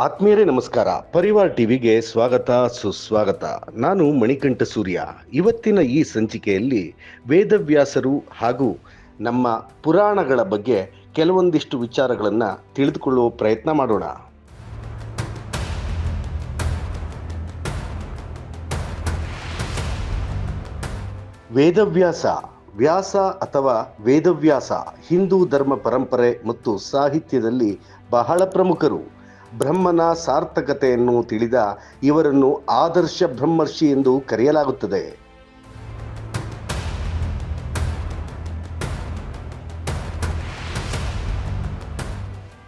ಆತ್ಮೀಯರೇ ನಮಸ್ಕಾರ. ಪರಿವಾರ್ ಟಿವಿಗೆ ಸ್ವಾಗತ, ಸುಸ್ವಾಗತ. ನಾನು ಮಣಿಕಂಠ ಸೂರ್ಯ. ಇವತ್ತಿನ ಈ ಸಂಚಿಕೆಯಲ್ಲಿ ವೇದವ್ಯಾಸರು ಹಾಗೂ ನಮ್ಮ ಪುರಾಣಗಳ ಬಗ್ಗೆ ಕೆಲವೊಂದಿಷ್ಟು ವಿಚಾರಗಳನ್ನು ತಿಳಿದುಕೊಳ್ಳುವ ಪ್ರಯತ್ನ ಮಾಡೋಣ. ವೇದವ್ಯಾಸ, ವ್ಯಾಸ ಅಥವಾ ವೇದವ್ಯಾಸ, ಹಿಂದೂ ಧರ್ಮ ಪರಂಪರೆ ಮತ್ತು ಸಾಹಿತ್ಯದಲ್ಲಿ ಬಹಳ ಪ್ರಮುಖರು. ಬ್ರಹ್ಮನ ಸಾರ್ಥಕತೆಯನ್ನು ತಿಳಿದ ಇವರನ್ನು ಆದರ್ಶ ಬ್ರಹ್ಮರ್ಷಿ ಎಂದು ಕರೆಯಲಾಗುತ್ತದೆ.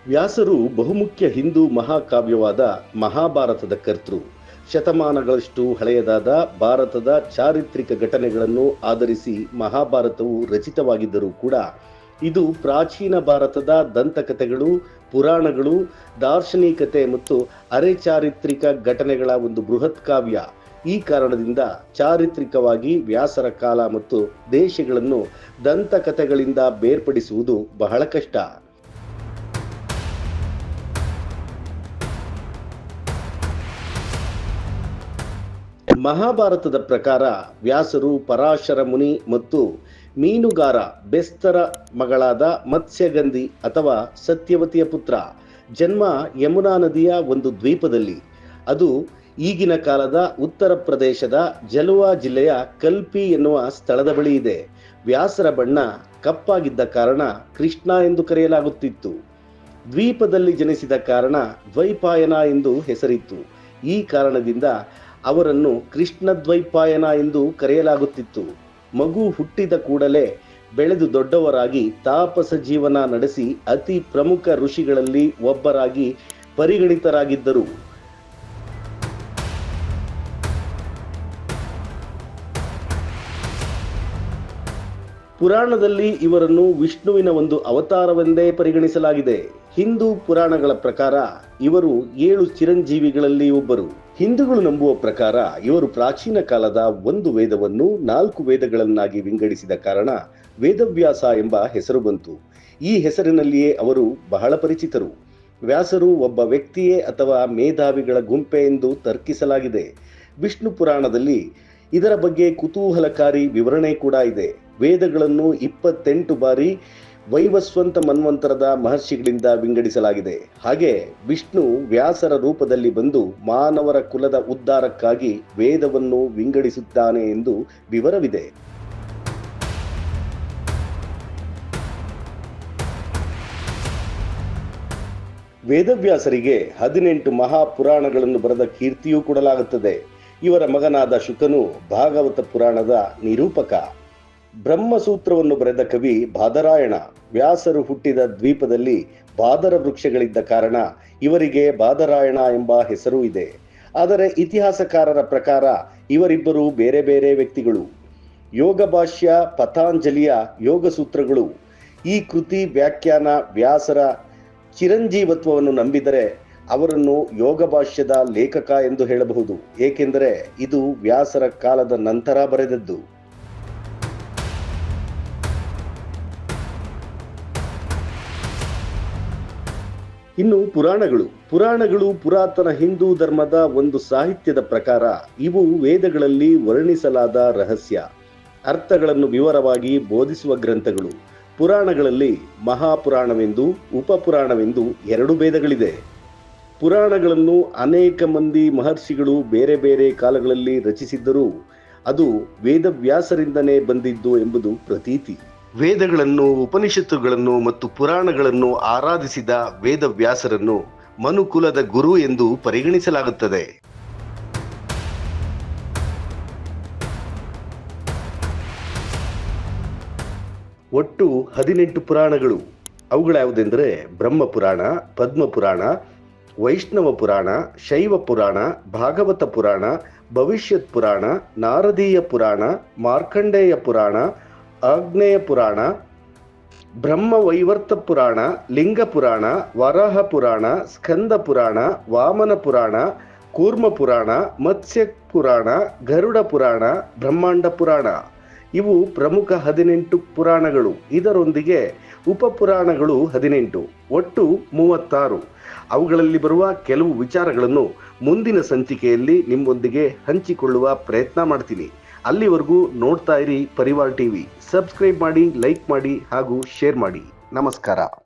ವ್ಯಾಸರು ಬಹುಮುಖ್ಯ ಹಿಂದೂ ಮಹಾಕಾವ್ಯವಾದ ಮಹಾಭಾರತದ ಕರ್ತೃ. ಶತಮಾನಗಳಷ್ಟು ಹಳೆಯದಾದ ಭಾರತದ ಚಾರಿತ್ರಿಕ ಘಟನೆಗಳನ್ನು ಆಧರಿಸಿ ಮಹಾಭಾರತವು ರಚಿತವಾಗಿದ್ದರೂ ಕೂಡ ಇದು ಪ್ರಾಚೀನ ಭಾರತದ ದಂತಕಥೆಗಳು ಪುರಾಣಗಳು, ದಾರ್ಶನಿಕತೆ ಮತ್ತು ಅರೆ ಚಾರಿತ್ರಿಕ ಘಟನೆಗಳ ಒಂದು ಬೃಹತ್ ಕಾವ್ಯ. ಈ ಕಾರಣದಿಂದ ಚಾರಿತ್ರಿಕವಾಗಿ ವ್ಯಾಸರ ಕಾಲ ಮತ್ತು ದೇಶಗಳನ್ನು ದಂತಕಥೆಗಳಿಂದ ಬೇರ್ಪಡಿಸುವುದು ಬಹಳ ಕಷ್ಟ. ಮಹಾಭಾರತದ ಪ್ರಕಾರ ವ್ಯಾಸರು ಪರಾಶರ ಮುನಿ ಮತ್ತು ಮೀನುಗಾರ, ಬೆಸ್ತರ ಮಗಳಾದ ಮತ್ಸ್ಯಗಂಧಿ ಅಥವಾ ಸತ್ಯವತಿಯ ಪುತ್ರ. ಜನ್ಮ ಯಮುನಾ ನದಿಯ ಒಂದು ದ್ವೀಪದಲ್ಲಿ. ಅದು ಈಗಿನ ಕಾಲದ ಉತ್ತರ ಪ್ರದೇಶದ ಜಲುವಾ ಜಿಲ್ಲೆಯ ಕಲ್ಪಿ ಎನ್ನುವ ಸ್ಥಳದ ಬಳಿ ಇದೆ. ವ್ಯಾಸರ ಬಣ್ಣ ಕಪ್ಪಾಗಿದ್ದ ಕಾರಣ ಕೃಷ್ಣ ಎಂದು ಕರೆಯಲಾಗುತ್ತಿತ್ತು. ದ್ವೀಪದಲ್ಲಿ ಜನಿಸಿದ ಕಾರಣ ದ್ವೈಪಾಯನ ಎಂದು ಹೆಸರಿತ್ತು. ಈ ಕಾರಣದಿಂದ ಅವರನ್ನು ಕೃಷ್ಣ ದ್ವೈಪಾಯನ ಎಂದು ಕರೆಯಲಾಗುತ್ತಿತ್ತು. ಮಗು ಹುಟ್ಟಿದ ಕೂಡಲೇ ಬೆಳೆದು ದೊಡ್ಡವರಾಗಿ ತಾಪಸ ಜೀವನ ನಡೆಸಿ ಅತಿ ಪ್ರಮುಖ ಋಷಿಗಳಲ್ಲಿ ಒಬ್ಬರಾಗಿ ಪರಿಗಣಿತರಾಗಿದ್ದರು. ಪುರಾಣದಲ್ಲಿ ಇವರನ್ನು ವಿಷ್ಣುವಿನ ಒಂದು ಅವತಾರವೆಂದೇ ಪರಿಗಣಿಸಲಾಗಿದೆ. ಹಿಂದೂ ಪುರಾಣಗಳ ಪ್ರಕಾರ ಇವರು ಏಳು ಚಿರಂಜೀವಿಗಳಲ್ಲಿ ಒಬ್ಬರು. ಹಿಂದೂಗಳು ನಂಬುವ ಪ್ರಕಾರ ಇವರು ಪ್ರಾಚೀನ ಕಾಲದ ಒಂದು ವೇದವನ್ನು ನಾಲ್ಕು ವೇದಗಳನ್ನಾಗಿ ವಿಂಗಡಿಸಿದ ಕಾರಣ ವೇದವ್ಯಾಸ ಎಂಬ ಹೆಸರು ಬಂತು. ಈ ಹೆಸರಿನಲ್ಲಿಯೇ ಅವರು ಬಹಳ ಪರಿಚಿತರು. ವ್ಯಾಸರು ಒಬ್ಬ ವ್ಯಕ್ತಿಯೇ ಅಥವಾ ಮೇಧಾವಿಗಳ ಗುಂಪೆ ಎಂದು ತರ್ಕಿಸಲಾಗಿದೆ. ವಿಷ್ಣು ಪುರಾಣದಲ್ಲಿ ಇದರ ಬಗ್ಗೆ ಕುತೂಹಲಕಾರಿ ವಿವರಣೆ ಕೂಡ ಇದೆ. ವೇದಗಳನ್ನು ಇಪ್ಪತ್ತೆಂಟು ಬಾರಿ ವೈವಸ್ವಂತ ಮನ್ವಂತರದ ಮಹರ್ಷಿಗಳಿಂದ ವಿಂಗಡಿಸಲಾಗಿದೆ. ಹಾಗೆ ವಿಷ್ಣು ವ್ಯಾಸರ ರೂಪದಲ್ಲಿ ಬಂದು ಮಾನವರ ಕುಲದ ಉದ್ಧಾರಕ್ಕಾಗಿ ವೇದವನ್ನು ವಿಂಗಡಿಸುತ್ತಾನೆ ಎಂದು ವಿವರವಿದೆ. ವೇದವ್ಯಾಸರಿಗೆ ಹದಿನೆಂಟು ಮಹಾಪುರಾಣಗಳನ್ನು ಬರೆದ ಕೀರ್ತಿಯೂ ಕೊಡಲಾಗುತ್ತದೆ. ಇವರ ಮಗನಾದ ಶುಕನು ಭಾಗವತ ಪುರಾಣದ ನಿರೂಪಕ. ಬ್ರಹ್ಮಸೂತ್ರವನ್ನು ಬರೆದ ಕವಿ ಬಾದರಾಯಣ, ವ್ಯಾಸರು ಹುಟ್ಟಿದ ದ್ವೀಪದಲ್ಲಿ ಬಾದರ ವೃಕ್ಷಗಳಿದ್ದ ಕಾರಣ ಇವರಿಗೆ ಬಾದರಾಯಣ ಎಂಬ ಹೆಸರು ಇದೆ. ಆದರೆ ಇತಿಹಾಸಕಾರರ ಪ್ರಕಾರ ಇವರಿಬ್ಬರು ಬೇರೆ ಬೇರೆ ವ್ಯಕ್ತಿಗಳು. ಯೋಗ ಭಾಷ್ಯ ಪತಾಂಜಲಿಯ ಯೋಗ ಸೂತ್ರಗಳು. ಈ ಕೃತಿ ವ್ಯಾಖ್ಯಾನ ವ್ಯಾಸರ ಚಿರಂಜೀವತ್ವವನ್ನು ನಂಬಿದರೆ ಅವರನ್ನು ಯೋಗ ಭಾಷ್ಯದ ಲೇಖಕ ಎಂದು ಹೇಳಬಹುದು. ಏಕೆಂದರೆ ಇದು ವ್ಯಾಸರ ಕಾಲದ ನಂತರ ಬರೆದದ್ದು. ಇನ್ನು ಪುರಾಣಗಳು. ಪುರಾಣಗಳು ಪುರಾತನ ಹಿಂದೂ ಧರ್ಮದ ಒಂದು ಸಾಹಿತ್ಯದ ಪ್ರಕಾರ ಇವು ವೇದಗಳಲ್ಲಿ ವರ್ಣಿಸಲಾದ ರಹಸ್ಯ. ಅರ್ಥಗಳನ್ನು ವಿವರವಾಗಿ ಬೋಧಿಸುವ ಗ್ರಂಥಗಳು. ಪುರಾಣಗಳಲ್ಲಿ ಮಹಾಪುರಾಣವೆಂದು, ಉಪಪುರಾಣವೆಂದು ಎರಡು ಭೇದಗಳಿದೆ. ಪುರಾಣಗಳನ್ನು ಅನೇಕ ಮಂದಿ ಮಹರ್ಷಿಗಳು ಬೇರೆ ಬೇರೆ ಕಾಲಗಳಲ್ಲಿ ರಚಿಸಿದ್ದರೂ ಅದು ವೇದವ್ಯಾಸರಿಂದನೇ ಬಂದಿದ್ದು ಎಂಬುದು ಪ್ರತೀತಿ. ವೇದಗಳನ್ನು, ಉಪನಿಷತ್ತುಗಳನ್ನು ಮತ್ತು ಪುರಾಣಗಳನ್ನು ಆರಾಧಿಸಿದ ವೇದವ್ಯಾಸರನ್ನು ಮನುಕುಲದ ಗುರು ಎಂದು ಪರಿಗಣಿಸಲಾಗುತ್ತದೆ. ಒಟ್ಟು ಹದಿನೆಂಟು ಪುರಾಣಗಳು. ಅವುಗಳ್ಯಾವುದೆಂದರೆ ಬ್ರಹ್ಮಪುರಾಣ, ಪದ್ಮಪುರಾಣ, ವೈಷ್ಣವ ಪುರಾಣ, ಶೈವ ಪುರಾಣ, ಭಾಗವತ ಪುರಾಣ, ಭವಿಷ್ಯತ್ ಪುರಾಣ, ನಾರದೀಯ ಪುರಾಣ, ಮಾರ್ಕಂಡೇಯ ಪುರಾಣ ಆಗ್ನೇಯ ಪುರಾಣ ಬ್ರಹ್ಮ ವೈವರ್ತ ಪುರಾಣ, ಲಿಂಗ ಪುರಾಣ, ವರಾಹ ಪುರಾಣ, ಸ್ಕಂದ ಪುರಾಣ, ವಾಮನ ಪುರಾಣ, ಕೂರ್ಮ ಪುರಾಣ, ಮತ್ಸ್ಯ ಪುರಾಣ, ಗರುಡ ಪುರಾಣ, ಬ್ರಹ್ಮಾಂಡ ಪುರಾಣ. ಇವು ಪ್ರಮುಖ ಹದಿನೆಂಟು ಪುರಾಣಗಳು. ಇದರೊಂದಿಗೆ ಉಪಪುರಾಣಗಳು ಹದಿನೆಂಟು, ಒಟ್ಟು ಮೂವತ್ತಾರು. ಅವುಗಳಲ್ಲಿ ಬರುವ ಕೆಲವು ವಿಚಾರಗಳನ್ನು ಮುಂದಿನ ಸಂಚಿಕೆಯಲ್ಲಿ ನಿಮ್ಮೊಂದಿಗೆ ಹಂಚಿಕೊಳ್ಳುವ ಪ್ರಯತ್ನ ಮಾಡ್ತೀನಿ. ಅಲ್ಲಿವರೆಗೂ ನೋಡ್ತಾ ಇರಿ ಪರಿವಾರ್ ಟಿವಿ. ಸಬ್ಸ್ಕ್ರೈಬ್ ಮಾಡಿ ಲೈಕ್ ಮಾಡಿ ಹಾಗೂ ಶೇರ್ ಮಾಡಿ. ನಮಸ್ಕಾರ.